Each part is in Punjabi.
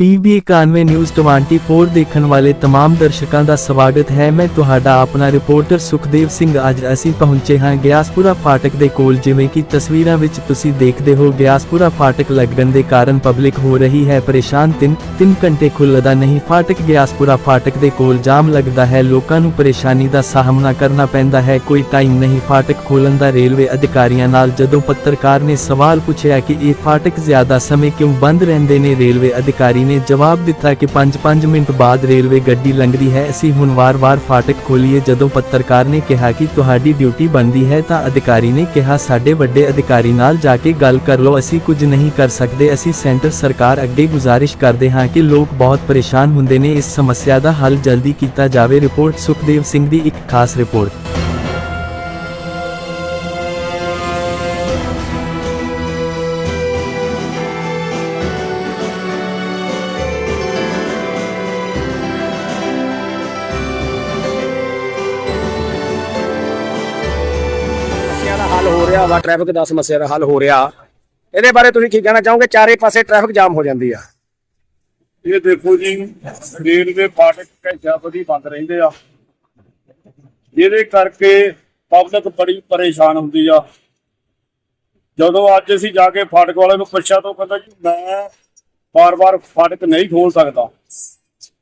ਪੀਬੀ 91 ਨਿਊਜ਼ 24 ਦੇਖਣ ਵਾਲੇ तमाम ਦਰਸ਼ਕਾਂ ਦਾ ਸਵਾਗਤ ਹੈ ਮੈਂ ਤੁਹਾਡਾ ਆਪਣਾ ਰਿਪੋਰਟਰ ਸੁਖਦੇਵ ਸਿੰਘ ਅੱਜ ਅਸੀਂ ਪਹੁੰਚੇ ਹਾਂ ਗਿਆਸਪੁਰਾ ਫਾਟਕ ਦੇ ਕੋਲ ਜਿਵੇਂ ਕਿ ਤਸਵੀਰਾਂ ਵਿੱਚ ਤੁਸੀਂ ਦੇਖਦੇ ਹੋ ਗਿਆਸਪੁਰਾ ਫਾਟਕ ਲੱਗਣ ਦੇ ਕਾਰਨ ਪਬਲਿਕ ਹੋ ਰਹੀ ਹੈ ਪਰੇਸ਼ਾਨ ਤਿੰਨ ਤਿੰਨ ਘੰਟੇ ਖੁੱਲਦਾ ਨਹੀਂ ਫਾਟਕ ਗਿਆਸਪੁਰਾ ਫਾਟਕ ਦੇ ਕੋਲ ਜਾਮ ਲੱਗਦਾ ਹੈ ਲੋਕਾਂ ਨੂੰ ਪਰੇਸ਼ਾਨੀ ਦਾ ਸਾਹਮਣਾ ਕਰਨਾ ਪੈਂਦਾ ਹੈ ਕੋਈ ਟਾਈਮ ਨਹੀਂ ਫਾਟਕ ਖੋਲਣ ਦਾ ਰੇਲਵੇ ਅਧਿਕਾਰੀਆਂ ਨਾਲ ਜਦੋਂ ਪੱਤਰਕਾਰ ਨੇ ਸਵਾਲ ਪੁੱਛਿਆ ਕਿ ਇਹ ਫਾਟਕ ਜ਼ਿਆਦਾ ਸਮੇਂ ਕਿਉਂ ਬੰਦ ਰਹਿੰਦੇ ਨੇ ਰੇਲਵੇ ਅਧਿਕਾਰੀ ਨੇ ਜਵਾਬ ਦਿੱਤਾ ਕਿ 5-5 ਮਿੰਟ ਬਾਅਦ ਰੇਲਵੇ ਗੱਡੀ ਲੰਘਦੀ ਹੈ। ਅਸੀਂ ਹੁਣ ਵਾਰ-ਵਾਰ ਫਾਟਕ ਖੋਲੀਏ। ਜਦੋਂ ਪੱਤਰਕਾਰ ਨੇ ਕਿਹਾ ਕਿ ਤੁਹਾਡੀ ਡਿਊਟੀ ਬਣਦੀ ਹੈ ਤਾਂ ਅਧਿਕਾਰੀ ਨੇ ਕਿਹਾ, ਸਾਡੇ ਵੱਡੇ ਅਧਿਕਾਰੀ ਨਾਲ ਜਾ ਕੇ ਗੱਲ ਕਰ ਲਓ। ਅਸੀਂ ਕੁਝ ਨਹੀਂ ਕਰ ਸਕਦੇ। ਅਸੀਂ ਸੈਂਟਰ ਸਰਕਾਰ ਅੱਗੇ ਗੁਜ਼ਾਰਿਸ਼ ਕਰਦੇ ਹਾਂ ਕਿ ਲੋਕ ਬਹੁਤ ਪਰੇਸ਼ਾਨ ਹੁੰਦੇ ਨੇ। ਇਸ ਸਮੱਸਿਆ ਦਾ ਹੱਲ ਜਲਦੀ ਕੀਤਾ ਜਾਵੇ। ਰਿਪੋਰਟ ਸੁਖਦੇਵ ਸਿੰਘ ਦੀ ਇੱਕ ਖਾਸ ਰਿਪੋਰਟ। ਵਾ ਟ੍ਰੈਫਿਕ ਦਾ ਸਮੱਸਿਆ ਦਾ ਹੱਲ ਹੋ ਰਿਹਾ। ਇਹਦੇ ਬਾਰੇ ਤੁਸੀਂ ਕੀ ਕਹਿਣਾ ਚਾਹੋਗੇ? ਚਾਰੇ ਪਾਸੇ ਟ੍ਰੈਫਿਕ ਜਾਮ ਹੋ ਜਾਂਦੀ ਆ। ਇਹ ਦੇਖੋ ਜੀ, ਰੇਲ ਦੇ ਫਾਟਕ ਘੰਟਾ ਬੰਦ ਰਹਿੰਦੇ ਆ। ਜਿਹਦੇ ਕਰਕੇ ਪਬਲਿਕ ਬੜੀ ਪਰੇਸ਼ਾਨ ਹੁੰਦੀ ਆ। ਜਦੋਂ ਅੱਜ ਅਸੀਂ ਜਾ ਕੇ ਫਾਟਕ ਵਾਲੇ ਨੂੰ ਪੁੱਛਿਆ ਤਾਂ ਉਹ ਕਹਿੰਦਾ ਜੀ, ਮੈਂ ਬਾਰ-ਬਾਰ ਫਾਟਕ ਨਹੀਂ ਖੋਲ ਸਕਦਾ।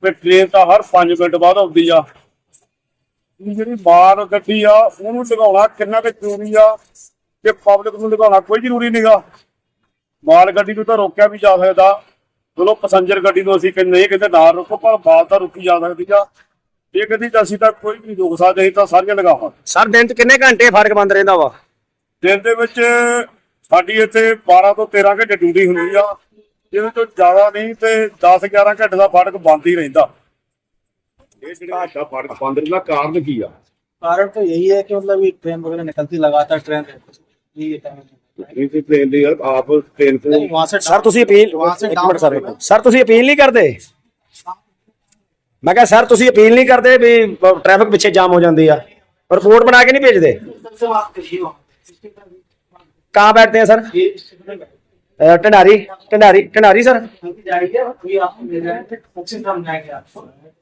ਤੇ ਟ੍ਰੇਨ ਤਾਂ ਹਰ 5 ਮਿੰਟ ਬਾਅਦ ਆਉਂਦੀ ਆ। ਜਿਹੜੀ ਮਾਲ ਗੱਡੀ ਆ, ਉਹਨੂੰ ਲਗਾਉਣਾ ਕਿੰਨਾ ਕੁ ਜ਼ਰੂਰੀ ਆ? ਕਿ ਪਬਲਿਕ ਨੂੰ ਲਗਾਉਣਾ ਕੋਈ ਜ਼ਰੂਰੀ ਨਹੀਂਗਾ ਮਾਲ ਗੱਡੀ ਨੂੰ ਤਾਂ ਰੋਕਿਆ ਵੀ ਜਾ ਸਕਦਾ ਚਲੋ ਪੈਸੰਜਰ ਗੱਡੀ ਨੂੰ ਅਸੀਂ ਕਹਿੰਦੇ ਨਹੀਂ ਕਹਿੰਦੇ ਨਾ ਰੁਕੋ ਪਰ ਮਾਲ ਤਾਂ ਰੁਕੀ ਜਾ ਸਕਦੀ ਆ ਇਹ ਕਹਿੰਦੀ ਤਾਂ ਅਸੀਂ ਤਾਂ ਕੋਈ ਵੀ ਨਹੀਂ ਰੋਕ ਸਕਦੇ ਅਸੀਂ ਤਾਂ ਸਾਰੀਆਂ ਲਗਾਵਾਂਗੇ ਸਰ ਦਿਨ 'ਚ ਕਿੰਨੇ ਘੰਟੇ ਫਾਟਕ ਬੰਦ ਰਹਿੰਦਾ ਵਾ ਦਿਨ ਦੇ ਵਿੱਚ ਸਾਡੀ ਇੱਥੇ 12 ਤੋਂ 13 ਘੰਟੇ ਡਿਊਟੀ ਹੁੰਦੀ ਆ ਜਿਹਦੇ ਤੋਂ ਜ਼ਿਆਦਾ ਨਹੀਂ ਤੇ 10 11 ਘੰਟੇ ਦਾ ਫਾਟਕ ਬੰਦ ਹੀ ਰਹਿੰਦਾ ਇਹ ਜਿਹੜਾ ਸਾਡਾ ਫਾਟਕ ਬੰਦ ਰਹਿੰਦਾ ਕਾਰਨ ਕੀ ਆ कारण तो यही है कि मतलब ये ट्रेन वगैरह निकलती लगातार ट्रेन ਤੁਸੀਂ ਟ੍ਰੇਨ ਦੀ help ਆਪ ਟ੍ਰੇਨ ਤੋਂ वहाँ से सर ਤੁਸੀਂ ਅਪੀਲ ਇੱਕ ਮਿੰਟ ਸਰ ਸਰ ਤੁਸੀਂ ਅਪੀਲ ਨਹੀਂ ਕਰਦੇ? ਮੈਂ ਕਿਹਾ ਸਰ ਤੁਸੀਂ ਅਪੀਲ ਨਹੀਂ ਕਰਦੇ ਵੀ ਟ੍ਰੈਫਿਕ ਪਿੱਛੇ ਜਾਮ ਹੋ ਜਾਂਦੀ ਆ। ਰਿਪੋਰਟ ਬਣਾ ਕੇ ਨਹੀਂ ਭੇਜਦੇ? कहाँ ਬੈਠਦੇ ਆ ਸਰ ਢੰਡਾਰੀ ਢੰਡਾਰੀ ਢੰਡਾਰੀ ਸਰ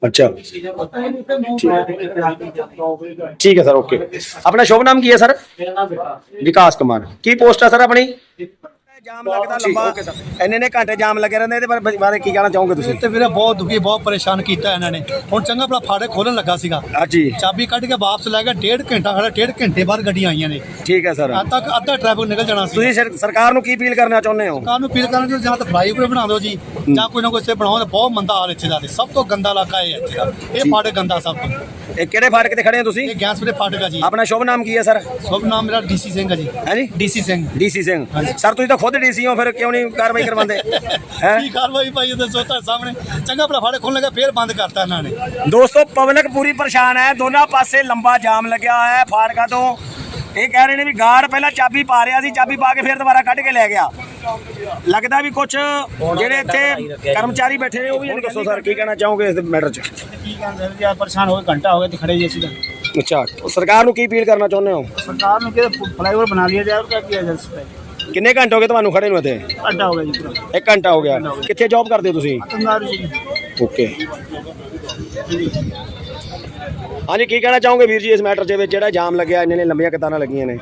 ਅੱਛਾ ਠੀਕ ਹੈ ਸਰ ਓਕੇ ਆਪਣਾ ਸ਼ੁਭ ਨਾਮ ਕੀ ਹੈ ਸਰ ਵਿਕਾਸ ਕੁਮਾਰ ਕੀ ਪੋਸਟ ਹੈ ਸਰ ਆਪਣੀ ਜਾਮ ਲੱਗਦਾ ਲੰਬਾ। ਇੰਨੇ ਨੇ ਘੰਟੇ ਜਾਮ ਲੱਗੇ ਰਹਿੰਦੇ ਇਹਦੇ ਬਾਰੇ ਬਾਰੇ ਕੀ ਕਹਿਣਾ ਚਾਹੋਗੇ ਤੁਸੀਂ? ਤੇ ਵੀਰੇ ਬਹੁਤ ਦੁਖੀ ਬਹੁਤ ਪਰੇਸ਼ਾਨ ਕੀਤਾ ਇਹਨਾਂ ਨੇ। ਹੁਣ ਚੰਗਾ ਭਲਾ ਖੋਲਣ ਲੱਗਾ ਸੀਗਾ। ਹਾਂਜੀ ਚਾਬੀ ਕੱਢ ਕੇ ਵਾਪਸ ਲੈ ਗਿਆ ਡੇਢ ਘੰਟਾ ਖੜਾ ਡੇਢ ਘੰਟੇ ਬਾਅਦ ਗੱਡੀਆਂ ਆਈਆਂ ਨੇ। ਠੀਕ ਹੈ ਸਰ। ਅੱਜ ਤੱਕ ਅੱਧਾ ਟ੍ਰੈਫਿਕ ਨਿਕਲ ਜਾਣਾ ਸੀ। ਤੁਸੀਂ ਸਰ- ਸਰਕਾਰ ਨੂੰ ਕੀ ਅਪੀਲ ਕਰਨਾ ਚਾਹੁੰਦੇ ਹੋ? ਸਰਕਾਰ ਨੂੰ ਅਪੀਲ ਕਰਨ ਕਿ ਜਾਂ ਤਾਂ ਫਲਾਈਓਵਰ ਬਣਾ ਦਿਓ ਜੀ। ਜਾਂ ਕੋਈ ਨਾ ਕੋਈ ਸੇ ਬਣਾਓ ਤਾਂ ਬਹੁਤ ਮੰਦਾ ਹਾਲ ਇੱਥੇ ਦਾ ਸਭ ਤੋਂ ਗੰਦਾ ਇਲਾਕਾ ਇਹ ਹੈ ਇੱਥੇ ਦਾ। ਇਹ ਫਾਟਕ ਗੰਦਾ ਸਭ ਤੋਂ। ਇਹ ਕਿਹੜੇ ਫਾਟਕ ਤੇ ਖੜੇ ਹੋ ਤੁਸੀਂ? ਇਹ ਗੈਸ ਵੀਰੇ ਫਾਟਕ ਆ ਜੀ। ਆਪਣਾ ਸ਼ੁਭ ਨਾਮ ਕੀ ਹੈ ਸਰ? ਸ਼ੁਭ ਨਾਮ ਮੇਰਾ ਡੀਸੀ ਸਿੰਘ ਆ ਜੀ। ਹੈ ਜੀ? DC Singh. DC Singh. Sir ਤੁਸੀਂ ਤਾਂ ਖੁਦ ਡੀਸੀ ਹੋ ਫਿਰ ਕਿਉਂ ਨਹੀਂ ਕਾਰਵਾਈ ਕਰਵਾਉਂਦੇ? ਹੈ? ਕੀ ਕਾਰਵਾਈ ਪਾਈ ਉਹਦੇ ਸੋਤਾ ਸਾਹਮਣੇ। ਚੰਗਾ ਭਲਾ ਫਾਟਕ ਖੋਲਣ ਲੱਗਾ ਫੇਰ ਬੰਦ ਕਰਤਾ ਇਹਨਾਂ ਨੇ। ਦੋਸਤੋ ਪਬਲਿਕ ਪੂਰੀ ਪਰੇਸ਼ਾਨ ਹੈ। ਦੋਨਾਂ ਪਾਸੇ ਲੰਬਾ ਜਾਮ ਲੱਗਿਆ ਹੋਇਆ ਹੈ ਫਾਟਕਾਂ ਤੋਂ। ਇਹ ਕਹਿ ਰਹੇ ਨੇ ਵੀ ਗਾਰਡ ਪਹਿਲਾਂ ਚਾਬੀ ਪਾ ਰਿਹਾ ਸੀ ਚਾਬੀ ਪਾ ਕੇ ਫਿਰ ਦੁਬਾਰਾ ਕੱਢ ਕੇ ਲੈ ਗਿਆ। ਲੱਗਦਾ ਵੀ ਕੁਝ ਜਿਹੜੇ ਇੱਥੇ ਕਰਮਚਾਰੀ ਬੈਠੇ ਨੇ ਉਹ ਵੀ ਦੱਸੋ ਸਰ ਕੀ ਕਹਿਣਾ ਚਾਹੋਗੇ ਇਸ ਮੈਟਰ 'ਚ? ਕੀ ਕਹਿੰਦੇ ਜੀ ਆ ਪਰੇਸ਼ਾਨ ਹੋਏ ਘੰਟਾ ਹੋ ਗਿਆ ਤੇ ਖੜੇ ਜੀ ਅਸੀਂ ਤਾਂ। ਅੱਛਾ ਸਰਕਾਰ ਨੂੰ ਕੀ ਅਪੀਲ ਕਰਨਾ ਚਾਹੁੰਦੇ ਹੋ? ਸਰਕਾਰ ਨੂੰ ਕਿ ਫਲਾਈਓਵਰ ਬਣਾ ਲਿਆ ਜਾਏ ਔਰ ਕੀ ਕੀਤਾ ਜਾ ਕਿੰਨੇ ਘੰਟੇ ਹੋ ਗਏ ਤੁਹਾਨੂੰ ਖੜੇ ਨੂੰ ਇੱਥੇ? ਘੰਟਾ ਹੋ ਗਿਆ ਜੀ ਪੂਰਾ। ਘੰਟਾ ਹੋ ਗਿਆ। ਕਿੱਥੇ ਜੌਬ ਕਰਦੇ ਹੋ ਤੁਸੀਂ? ਓਕੇ। ਹਾਂਜੀ ਕੀ ਕਹਿਣਾ ਚਾਹੋਗੇ ਵੀਰ ਜੀ ਇਸ ਮੈਟਰ ਦੇ ਵਿੱਚ? ਜਿਹੜਾ ਜਾਮ ਲੱਗਿਆ ਇੰਨੇ ਲੰਬੀਆਂ ਕਤਾਰਾਂ ਲੱਗੀਆਂ ਨੇ।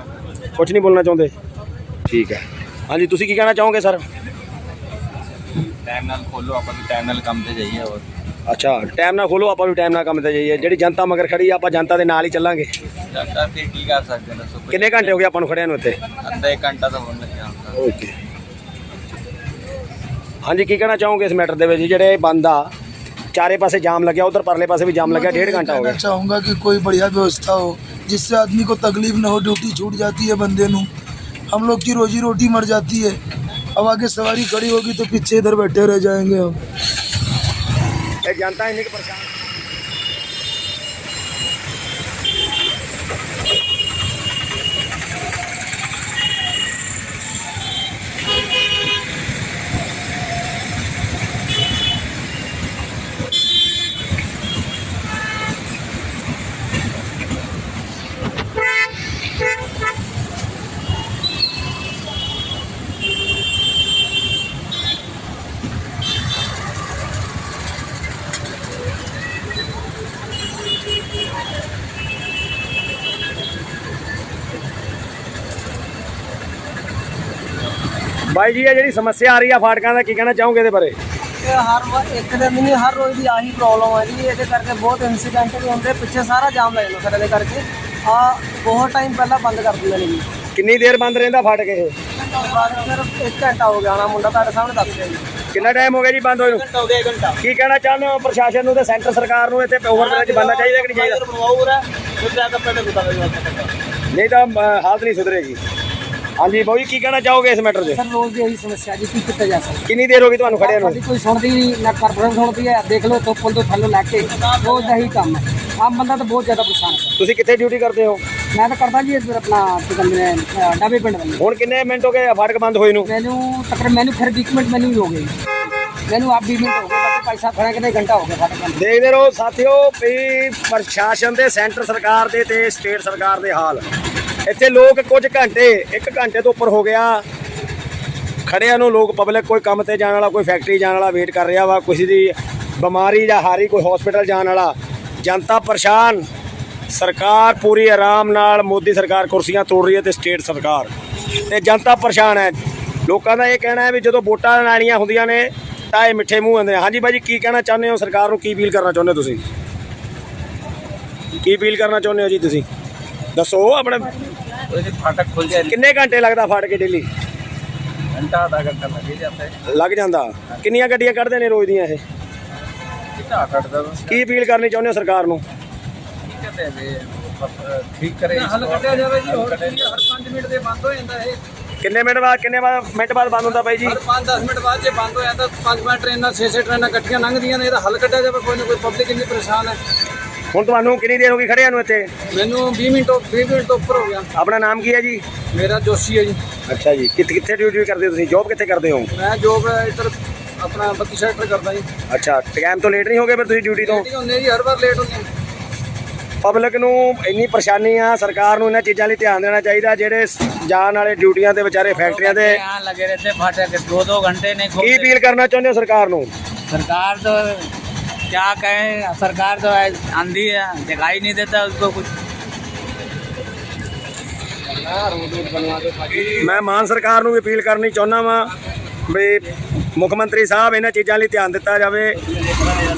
ਕੁਝ ਨਹੀਂ ਬੋਲਣਾ ਚਾਹੁੰਦੇ। ਠੀਕ ਹੈ। ਹਾਂਜੀ ਤੁਸੀਂ ਕੀ ਕਹਿਣਾ ਚਾਹੋਗੇ ਸਰ ਟਾਈਮ ਨਾਲ ਖੋਲੋ ਆਪਾਂ ਵੀ ਟਾਈਮ ਨਾਲ ਕੰਮ ਤੇ ਜਾਈਏ ਹੋਰ ਅੱਛਾ ਟਾਈਮ ਨਾਲ ਖੋਲੋ ਆਪਾਂ ਵੀ ਟਾਈਮ ਨਾਲ ਕੰਮ ਤੇ ਜਾਈਏ ਜਿਹੜੀ ਜਨਤਾ ਮਗਰ ਖੜੀ ਆ ਆਪਾਂ ਜਨਤਾ ਦੇ ਨਾਲ ਹੀ ਚੱਲਾਂਗੇ ਡਾਕਟਰ ਫਿਰ ਕੀ ਕਰ ਸਕਦੇ ਨੇ ਦੱਸੋ ਕਿੰਨੇ ਘੰਟੇ ਹੋ ਗਏ ਆਪਾਂ ਨੂੰ ਖੜਿਆਂ ਨੂੰ ਇੱਥੇ ਅੱਧਾ ਇੱਕ ਘੰਟਾ ਤਾਂ ਹੋਣ ਲੱਗਿਆ ਹੁੰਦਾ ਓਕੇ ਹਾਂਜੀ ਕੀ ਕਹਿਣਾ ਚਾਹੋਗੇ ਇਸ ਮੈਟਰ ਦੇ ਵਿੱਚ ਜਿਹੜੇ ਇਹ ਬੰਦ ਆ ਚਾਰੇ ਪਾਸੇ ਜਾਮ ਲੱਗਿਆ ਉਧਰ ਪਰਲੇ ਪਾਸੇ ਵੀ ਜਾਮ ਲੱਗਿਆ ਡੇਢ ਘੰਟਾ ਹੋ कहना ਗਿਆ चाहूंगा कि कोई बढ़िया व्यवस्था हो जिससे आदमी को तकलीफ न हो ड्यूटी छूट जाती है बंदे नू हम लोग की रोजी रोटी मर जाती है अब आगे सवारी खड़ी होगी तो पीछे इधर बैठे रह जाएंगे हम जनता इन्हीं परेशान ਬਾਈ ਜੀ ਇਹ ਜਿਹੜੀ ਸਮੱਸਿਆ ਆ ਰਹੀ ਆ ਫਾਟਕਾਂ ਦਾ ਕੀ ਕਹਿਣਾ ਚਾਹੋਗੇ ਇਹਦੇ ਬਾਰੇ? ਹਰ ਇੱਕ ਦਿਨ ਨਹੀਂ ਹਰ ਰੋਜ਼ ਦੀ ਆਹੀ ਪ੍ਰੋਬਲਮ ਆ ਜੀ ਇਹਦੇ ਕਰਕੇ ਬਹੁਤ ਇਨਸੀਡੈਂਟ ਵੀ ਹੁੰਦੇ ਪਿੱਛੇ ਸਾਰਾ ਜਾਮ ਲੱਗ ਜਾਂਦਾ ਸਾਡੇ ਦੇ ਕਰਕੇ। ਆ ਬਹੁਤ ਟਾਈਮ ਪਹਿਲਾਂ ਬੰਦ ਕਰ ਦਿੰਦੇ ਨੇ ਜੀ। ਕਿੰਨੀ ਦੇਰ ਬੰਦ ਰਹਿੰਦਾ ਫਾਟਕ ਇਹ? ਬਾਅਦ ਫਿਰ 1 ਘੰਟਾ ਹੋ ਗਿਆ ਨਾ ਮੁੰਡਾ ਤੁਹਾਡੇ ਸਾਹਮਣੇ ਦੱਸ ਰਿਹਾ ਜੀ। ਕਿੰਨਾ ਟਾਈਮ ਹੋ ਗਿਆ ਜੀ ਬੰਦ ਹੋਏ ਨੂੰ? ਘੰਟਾ ਹੋ ਗਿਆ ਘੰਟਾ। ਕੀ ਕਹਿਣਾ ਚਾਹੁੰਦੇ ਹੋ ਪ੍ਰਸ਼ਾਸਨ ਨੂੰ ਤੇ ਸੈਂਟਰ ਸਰਕਾਰ ਨੂੰ ਇੱਥੇ ਓਵਰਬ੍ਰਿਜ ਬਣਨਾ ਚਾਹੀਦਾ ਕਿ ਨਹੀਂ ਚਾਹੀਦਾ? ਜਾ ਨਹੀਂ ਤਾਂ ਅ, ਹਾਲਤ ਨਹੀਂ ਸੁਧਰੇਗੀ। ਹਾਂਜੀ ਬਾਈ ਕੀ ਕਹਿਣਾ ਚਾਹੋਗੇ ਇਸ ਮੈਟਰ 'ਚ ਸਰ ਰੋਜ਼ ਦੀ ਇਹੀ ਸਮੱਸਿਆ ਜੀ ਕੀ ਕੀਤਾ ਜਾ ਸਕਦਾ? ਕਿੰਨੀ ਦੇਰ ਹੋ ਗਈ ਤੁਹਾਨੂੰ ਖੜਿਆ ਨੂੰ? ਸਾਡੀ ਕੋਈ ਸੁਣਦੀ ਨਹੀਂ ਨਾ ਕਾਰਪੋਰੇਸ਼ਨ ਸੁਣਦੀ ਹੈ। ਦੇਖ ਲਓ ਤੋਂ ਪੁੱਲ ਤੋਂ ਥੱਲੇ ਲੈ ਕੇ ਰੋਜ਼ ਦਾ ਹੀ ਕੰਮ ਹੈ। ਆਮ ਬੰਦਾ ਤਾਂ ਬਹੁਤ ਜ਼ਿਆਦਾ ਪਰੇਸ਼ਾਨ ਹੈ। ਤੁਸੀਂ ਕਿੱਥੇ ਡਿਊਟੀ ਕਰਦੇ ਹੋ? ਮੈਂ ਤਾਂ ਕਰਦਾ ਜੀ ਇੱਧਰ ਆਪਣਾ ਕੀ ਕਹਿੰਦੇ ਨੇ ਅ, ਡਾਬੇ ਪਿੰਡ ਵੱਲ। ਹੁਣ ਕਿੰਨੇ ਮਿੰਟ ਹੋ ਗਏ ਫਾਟਕ ਬੰਦ ਹੋਏ ਨੂੰ? ਮੈਨੂੰ ਤਕਰੀਬਨ ਮੈਨੂੰ ਫਿਰ 20 ਮਿੰਟ ਮੈਨੂੰ ਹੀ ਹੋ ਗਏ। ਮੈਨੂੰ ਆਪ 20 ਮਿੰਟ ਹੋ ਗਏ ਬਾਕੀ ਸਾਹਿਬ ਖੜਾ ਕਿਤੇ ਘੰਟਾ ਹੋ ਗਿਆ ਫਾਟਕ ਬੰਦ। ਦੇਖਦੇ ਰਹੋ ਸਾਥੀਓ ਵੀ ਪ੍ਰਸ਼ਾਸਨ ਦੇ ਸੈਂਟਰ ਸਰਕਾਰ ਦੇ ਤੇ ਸਟੇਟ ਸਰਕਾਰ ਦੇ ਹਾਲ। ਇੱਥੇ ਲੋਕ ਕੁਝ ਘੰਟੇ ਇੱਕ ਘੰਟੇ ਤੋਂ ਉੱਪਰ ਹੋ ਗਿਆ। ਖੜਿਆਂ ਨੂੰ ਲੋਕ ਪਬਲਿਕ ਕੋਈ ਕੰਮ ਤੇ ਜਾਣ ਵਾਲਾ ਕੋਈ ਫੈਕਟਰੀ ਜਾਣ ਵਾਲਾ ਵੇਟ ਕਰ ਰਿਹਾ ਵਾ ਕਿਸੇ ਦੀ ਬਿਮਾਰੀ ਜਾਂ ਹਾਰੀ ਕੋਈ ਹਸਪੀਟਲ ਜਾਣ ਵਾਲਾ। ਜਨਤਾ ਪਰੇਸ਼ਾਨ। ਸਰਕਾਰ ਪੂਰੀ ਆਰਾਮ ਨਾਲ ਮੋਦੀ ਸਰਕਾਰ ਕੁਰਸੀਆਂ ਤੋੜ ਰਹੀ ਹੈ ਤੇ ਸਟੇਟ ਸਰਕਾਰ। ਤੇ ਜਨਤਾ ਪਰੇਸ਼ਾਨ ਹੈ। ਲੋਕਾਂ ਦਾ ਇਹ ਕਹਿਣਾ ਹੈ ਵੀ ਜਦੋਂ ਵੋਟਾਂ ਲੈਣੀਆਂ ਹੁੰਦੀਆਂ ਨੇ ਤਾਂ ਇਹ ਮਿੱਠੇ ਮੂੰਹ ਹੁੰਦੇ ਨੇ। ਹਾਂਜੀ ਬਾਈ ਜੀ ਕੀ ਕਹਿਣਾ ਚਾਹੁੰਦੇ ਹੋ? ਸਰਕਾਰ ਨੂੰ ਕੀ ਅਪੀਲ ਕਰਨਾ ਚਾਹੁੰਦੇ ਹੋ ਤੁਸੀਂ? ਕੀ ਅਪੀਲ ਕਰਨਾ ਚਾਹੁੰਦੇ ਹੋ ਜੀ ਤੁਸੀਂ? ਦੱਸੋ ਆਪਣੇ ਕਿੰਨੇ ਘੰਟੇ ਲੱਗਦਾ ਫਾਟ ਕੇ ਡੇਲੀ? ਲੱਗ ਜਾਂਦਾ ਕਿੰਨੀਆਂ ਗੱਡੀਆਂ ਕੱਢਦੇ ਨੇ ਰੋਜ਼ ਦੀਆਂ ਇਹ? ਕੀ ਅਪੀਲ ਕਰਨੀ ਚਾਹੁੰਦੇ ਹੋ ਸਰਕਾਰ ਨੂੰ? ਕਿੰਨੇ ਮਿੰਟ ਬਾਅਦ ਕਿੰਨੇ ਬਾਅਦ ਮਿੰਟ ਬਾਅਦ ਬੰਦ ਹੁੰਦਾ ਬਾਈ ਜੀ? ਹਰ 5-10 ਮਿੰਟ ਬਾਅਦ ਜੇ ਬੰਦ ਹੋ ਤਾਂ 5-5 ਟ੍ਰੇਨਾਂ 6-6 ਟ੍ਰੇਨਾਂ ਇਕੱਠੀਆਂ ਲੰਘਦੀਆਂ ਨੇ ਇਹਦਾ ਹੱਲ ਕੱਢਿਆ ਜਾਵੇ ਕੋਈ ਨਾ ਕੋਈ ਪਬਲਿਕ ਇੰਨੀ ਪਰੇਸ਼ਾਨ ਹੈ। ਹੁਣ ਤੁਹਾਨੂੰ ਕਿੰਨੀ ਦੇਰ ਹੋ ਗਈ ਖੜਿਆਂ ਨੂੰ ਇੱਥੇ? ਮੈਨੂੰ 20 ਮਿੰਟ ਤੋਂ 20 ਮਿੰਟ ਤੋਂ ਉੱਪਰ ਹੋ ਗਿਆ। ਆਪਣਾ ਨਾਮ ਕੀ ਹੈ ਜੀ? ਮੇਰਾ ਜੋਸ਼ੀ ਹੈ ਜੀ। ਅੱਛਾ ਜੀ ਕਿੱਥੇ ਕਿੱਥੇ ਡਿਊਟੀ ਕਰਦੇ ਤੁਸੀਂ? ਜੋਬ ਕਿੱਥੇ ਕਰਦੇ ਹੋ? ਮੈਂ ਜੋਬ ਇੱਧਰ ਆਪਣਾ ਬੱਤੀ ਸੈਕਟਰ ਕਰਦਾ ਜੀ। ਅੱਛਾ ਟਾਈਮ ਤੋਂ ਲੇਟ ਨਹੀਂ ਹੋਗੇ ਫਿਰ ਤੁਸੀਂ ਡਿਊਟੀ ਤੋਂ? ਲੇਟ ਹੁੰਦੇ ਜੀ ਹਰ ਵਾਰ ਲੇਟ ਹੁੰਦੇ ਪਬਲਿਕ ਨੂੰ ਇੰਨੀ ਪਰੇਸ਼ਾਨੀ ਆ ਸਰਕਾਰ ਨੂੰ ਇਹਨਾਂ ਚੀਜ਼ਾਂ ਲਈ ਧਿਆਨ ਦੇਣਾ ਚਾਹੀਦਾ ਜਿਹੜੇ ਸ- ਜਾਣ ਵਾਲੇ ਡਿਊਟੀਆਂ ਤੇ ਵਿਚਾਰੇ ਫੈਕਟਰੀਆਂ ਦੇ यहाँ लगे रहते फाटक दो दो घंटे नहीं ਕੀ ਅਪੀਲ ਕਰਨਾ ਚਾਹੁੰਦੇ ਹੋ ਸਰਕਾਰ ਨੂੰ सरकार तो क्या कहें सरकार तो ऐ- आंधी है दिखाई नहीं देता उसको कुछ ਮੈਂ ਮਾਨ ਸਰਕਾਰ ਨੂੰ ਵੀ ਅਪੀਲ ਕਰਨੀ ਚਾਹੁੰਦਾ ਵਾਂ ਵੀ ਮੁੱਖ ਮੰਤਰੀ ਸਾਹਿਬ ਇਹਨਾਂ ਚੀਜ਼ਾਂ ਲਈ ਧਿਆਨ ਦਿੱਤਾ ਜਾਵੇ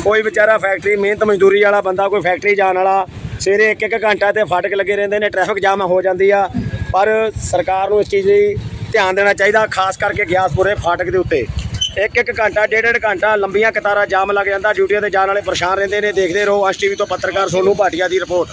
ਕੋਈ ਵਿਚਾਰਾ ਫੈਕਟਰੀ ਮਿਹਨਤ ਮਜ਼ਦੂਰੀ ਵਾਲਾ ਬੰਦਾ ਕੋਈ ਫੈਕਟਰੀ ਜਾਣ ਵਾਲਾ ਸਵੇਰੇ ਇੱਕ ਇੱਕ ਘੰਟਾ ਤੇ ਫਾਟਕ ਲੱਗੇ ਰਹਿੰਦੇ ਨੇ ਟ੍ਰੈਫਿਕ ਜਾਮ ਹੋ ਜਾਂਦੀ ਆ। ਪਰ ਸਰਕਾਰ ਨੂੰ ਇਸ ਚੀਜ਼ ਲਈ ਧਿਆਨ ਦੇਣਾ ਚਾਹੀਦਾ, ਖਾਸ ਕਰਕੇ ਗਿਆਸਪੁਰੇ ਫਾਟਕ ਦੇ ਉੱਤੇ। ਇੱਕ ਇੱਕ ਘੰਟਾ, ਡੇਢ ਡੇਢ ਘੰਟਾ ਲੰਬੀਆਂ ਕਤਾਰਾਂ ਜਾਮ ਲੱਗ ਜਾਂਦਾ ਡਿਊਟੀਆਂ ਤੇ ਜਾਣ ਵਾਲੇ ਪਰੇਸ਼ਾਨ ਰਹਿੰਦੇ ਨੇ, ਦੇਖਦੇ ਰਹੋ ਐਸ ਟੀਵੀ ਤੋਂ ਪੱਤਰਕਾਰ ਸੋਨੂ ਭਾਟੀਆ ਦੀ ਰਿਪੋਰਟ